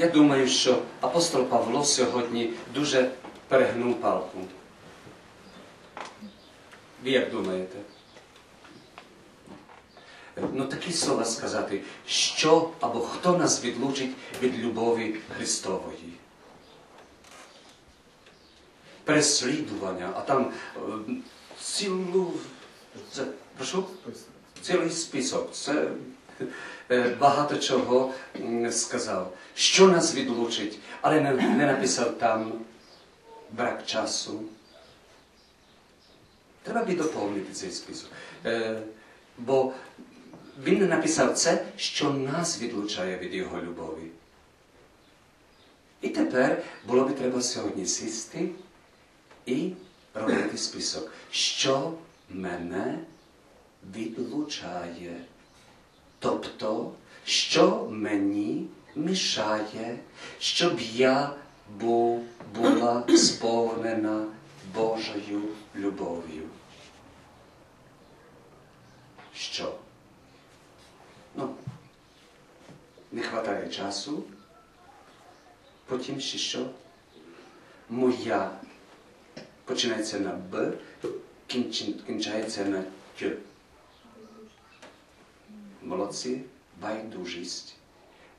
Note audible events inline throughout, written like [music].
Я думаю, що апостол Павло сьогодні дуже перегнув палку. Ви як думаєте? Ну такі слова сказати, що або хто нас відлучить від любові Христової. Переслідування, а там е, цілу, це, прошу? цілий список. Це багато чого сказав. Що нас відлучить, але не, не написав там брак часу. Треба би доповнити цей список. Е, бо він не написав це, що нас відлучає від його любові. І тепер було би треба сьогодні сісти і робити список, що мене відлучає. Тобто, що мені мішає, щоб я був, була сповнена Божою любов'ю. Що? Ну, не вистачає часу. Потім ще що? Моя починається на Б, кінчається на Т. Молодці, байдужість.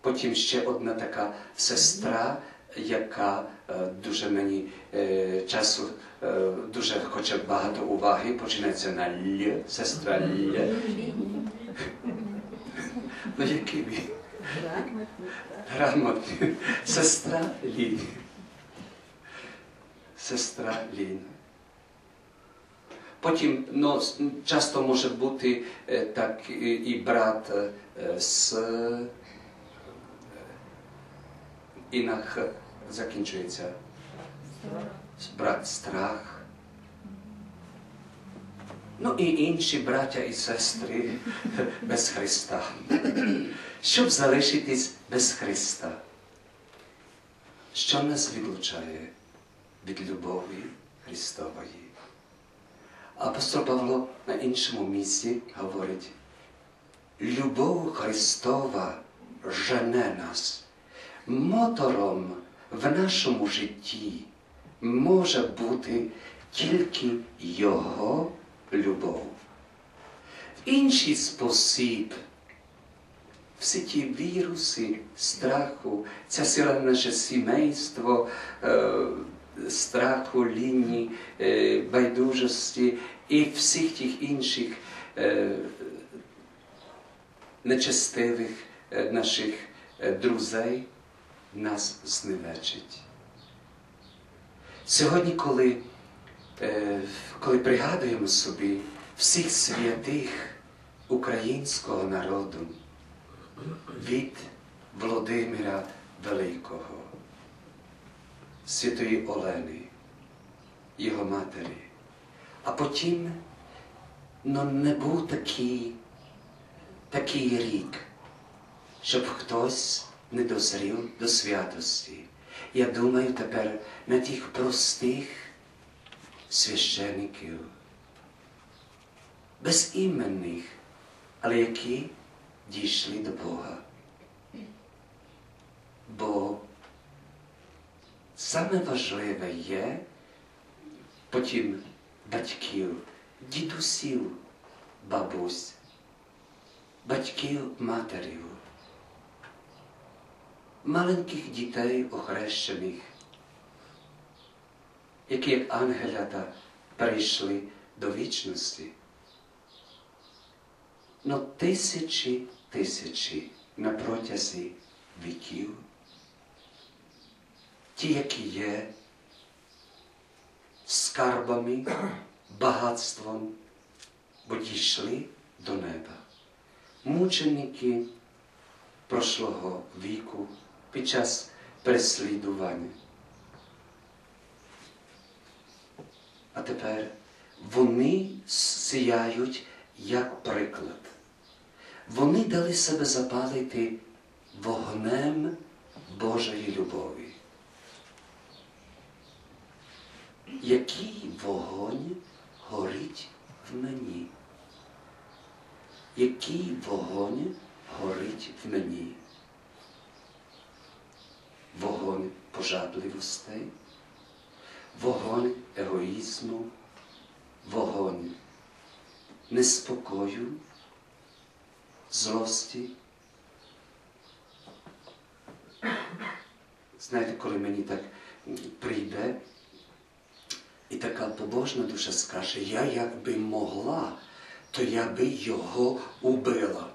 Потім ще одна така сестра, яка е, дуже мені е, часу е, дуже хоче багато уваги, починається на Л, сестра Л. Ну які ви? Грамотні. Сестра Лін. Сестра Лін. Потім ну, часто може бути е, так і, брат е, з е, і на Х закінчується. Брат страх. Ну і інші браття і сестри [laughs] без Христа. Щоб залишитись без Христа. Що нас відлучає від любові Христової? Апостол Павло на іншому місці говорить, любов Христова жене нас. Мотором в нашому житті може бути тільки Його любов. В інший спосіб всі ті віруси страху, ця сила на наше сімейство, е, страху, лінії, е, байдужості і всіх тих інших е, нечестивих е, наших друзей нас зневечить. Сьогодні, коли, коли пригадуємо собі всіх святих українського народу, від Володимира Великого, Святої Олени, його матері. А потім ну, не був такий, такий рік, щоб хтось не дозрів до святості. Я думаю тепер на тих простих священиків, безіменних, але які дійшли до Бога. Бо саме важливе є потім батьків, дідусів, бабусь, батьків матерів, маленьких дітей охрещених, які як ангелята перейшли до вічності. Но тисячі тисячі на протязі віків, ті, які є скарбами, [coughs] багатством, бо дійшли до неба. Мученики прошлого віку під час переслідування. А тепер вони сіяють як приклад. Вони дали себе запалити вогнем Божої любові. Який вогонь горить в мені? Який вогонь горить в мені? Вогонь пожадливостей, вогонь егоїзму, вогонь неспокою, злості. Знаєте, коли мені так прийде, і така побожна душа скаже, я якби могла, то я би його убила.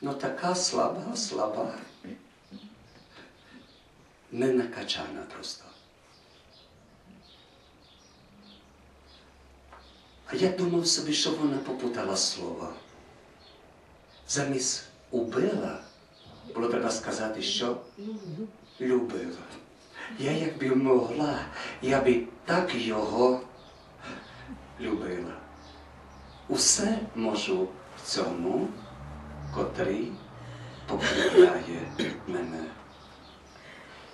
Ну така слаба, слаба, не накачана просто. А я думав собі, що вона попутала слова. Замість убила, було треба сказати, що любила. Я якби могла, я би так його любила. Усе можу в цьому, котрий покривляє мене.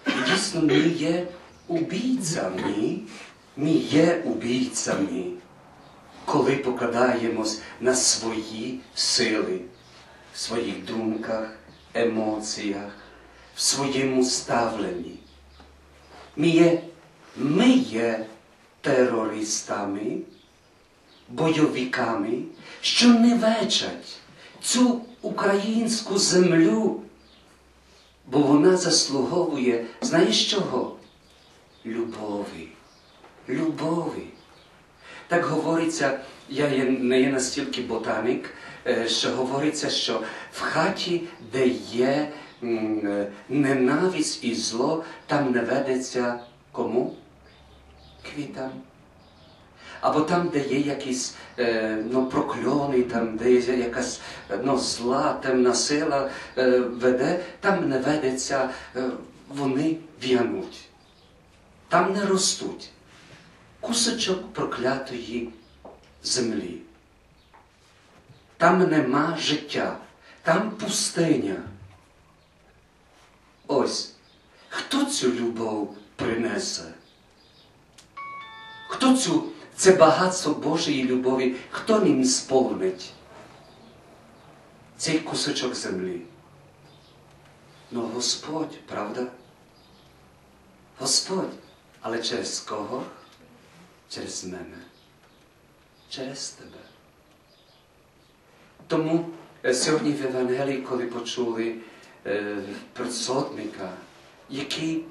І дійсно ми є убійцями, ми є убійцями, коли покладаємось на свої сили, в своїх думках, емоціях, в своєму ставленні. Ми є, ми є терористами, бойовиками, що не вечать цю українську землю, бо вона заслуговує, знаєш чого? Любові. Любові. Так говориться, я є, не є настільки ботанік, е, що говориться, що в хаті, де є ненависть і зло, там не ведеться кому? Квітам. Або там, де є якісь е, ну, прокльони, там, де є якась е, ну, зла, темна сила е, веде, там не ведеться, е, вони в'януть. Там не ростуть. Кусочок проклятої землі. Там нема життя, там пустиня. Ось, хто цю любов принесе? Хто цю, це багатство Божої любові, хто ним сповнить цей кусочок землі? Ну, Господь, правда? Господь, але через кого? Через мене, через тебе. Тому е, сьогодні в Євангелії, коли почули е, про сотника, який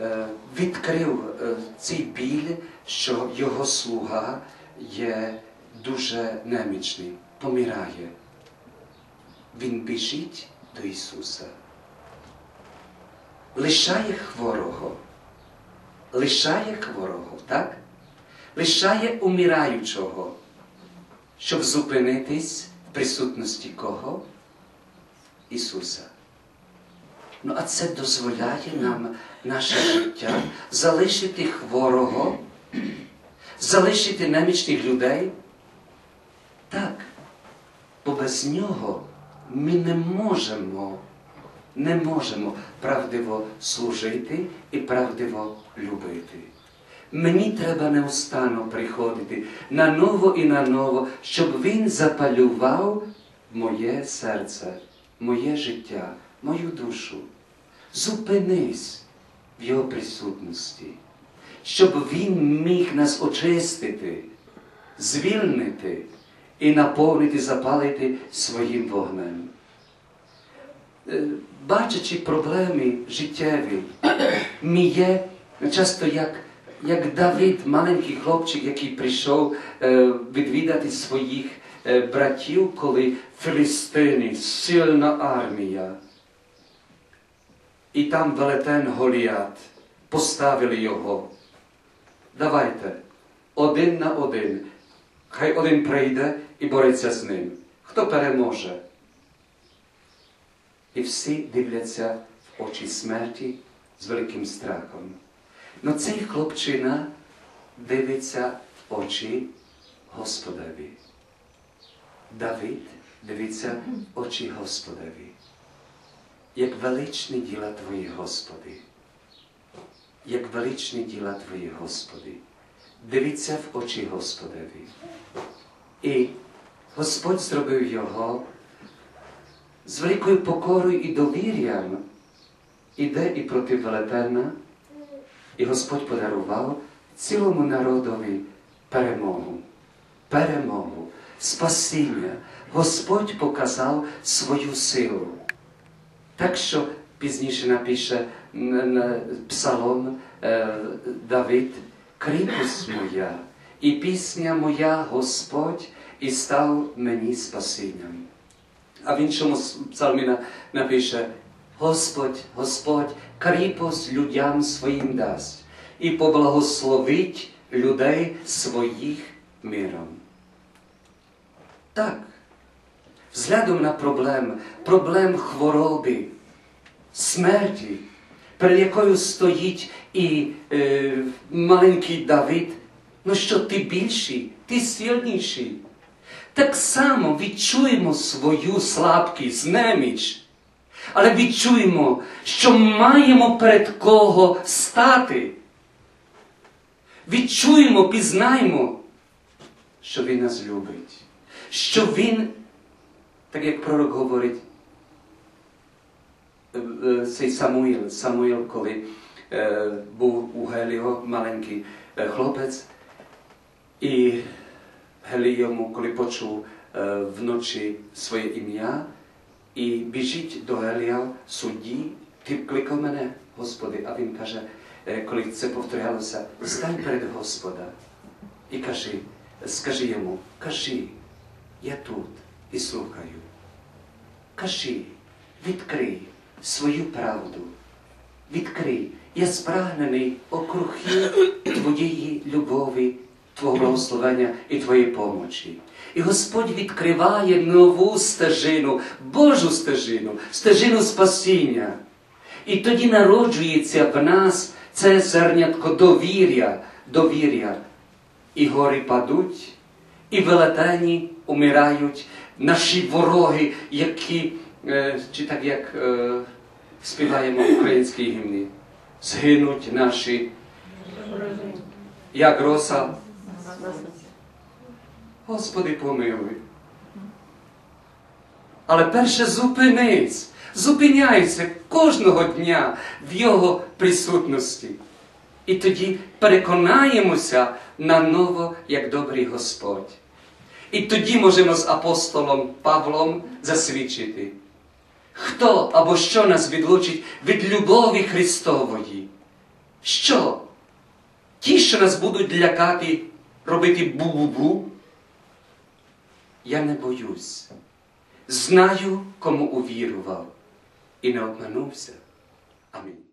е, відкрив е, цей біль, що його слуга є дуже немічний, помирає. Він біжить до Ісуса, лишає хворого, лишає хворого, так? Лишає умираючого, щоб зупинитись в присутності кого? Ісуса. Ну, а це дозволяє нам наше життя залишити хворого, залишити немічних людей. Так, бо без нього ми не можемо, не можемо правдиво служити і правдиво любити. Мені треба неустанно приходити на ново і на ново, щоб він запалював моє серце, моє життя, мою душу. Зупинись в його присутності, щоб він міг нас очистити, звільнити і наповнити, запалити своїм вогнем. Е, Бачачи проблеми життєві, [clears throat] ми є часто як як Давид, маленький хлопчик, який прийшов е, відвідати своїх е, братів, коли Філістини, сильна армія. І там велетен Голіат, поставили його. Давайте, один на один. Хай один прийде і бореться з ним. Хто переможе? І всі дивляться в очі смерті з великим страхом. Но цей хлопчина дивиться в очі Господеві. Давид дивиться в очі Господеві. Як величні діла Твої, Господи. Як величні діла Твої, Господи. Дивіться в очі Господеві. І Господь зробив його з великою покорою і довір'ям, іде і проти велетена, і Господь подарував цілому народові перемогу. Перемогу, спасіння. Господь показав свою силу. Так що пізніше напише псалом е, Давид, кріпость моя, і пісня моя Господь, і став мені спасінням. А в іншому псалмі напише Господь, Господь, кріпость людям своїм дасть і поблагословить людей своїх миром. Так, взглядом на проблем, проблем хвороби, смерті, перед якою стоїть і е, маленький Давид, ну що ти більший, ти сильніший. Так само відчуємо свою слабкість, неміч, але відчуємо, що маємо перед кого стати. Відчуємо, пізнаємо, що Він нас любить, що Він, так як пророк говорить, е, е, цей Самуїл, Самуїл, коли е, був у Геліо маленький е, хлопець, і Гелій йому, коли почув е, вночі своє ім'я, і біжить до Гелія судді, ти кликав мене, Господи, а він каже, е, коли це повторялося, стань перед Господа і кажи, скажи йому, кажи, я тут і слухаю. Кажи, відкрий свою правду. Відкрий, я спрагнений окрухи Твоєї любові, Твого благословення і Твоєї помочі. І Господь відкриває нову стежину, Божу стежину, стежину спасіння. І тоді народжується в нас це зернятко довір'я, довір'я. І гори падуть, і велетені умирають, наші вороги, які, е, чи так як е, співаємо в українській гімні, згинуть наші, як роса. Господи, помилуй. Але перше зупинись, зупиняйся кожного дня в Його присутності. І тоді переконаємося на ново, як добрий Господь. І тоді можемо з апостолом Павлом засвідчити, хто або що нас відлучить від любові Христової. Що? Ті, що нас будуть лякати, робити бу-бу-бу, я не боюсь. Знаю, кому увірував і не обманувся. Амінь.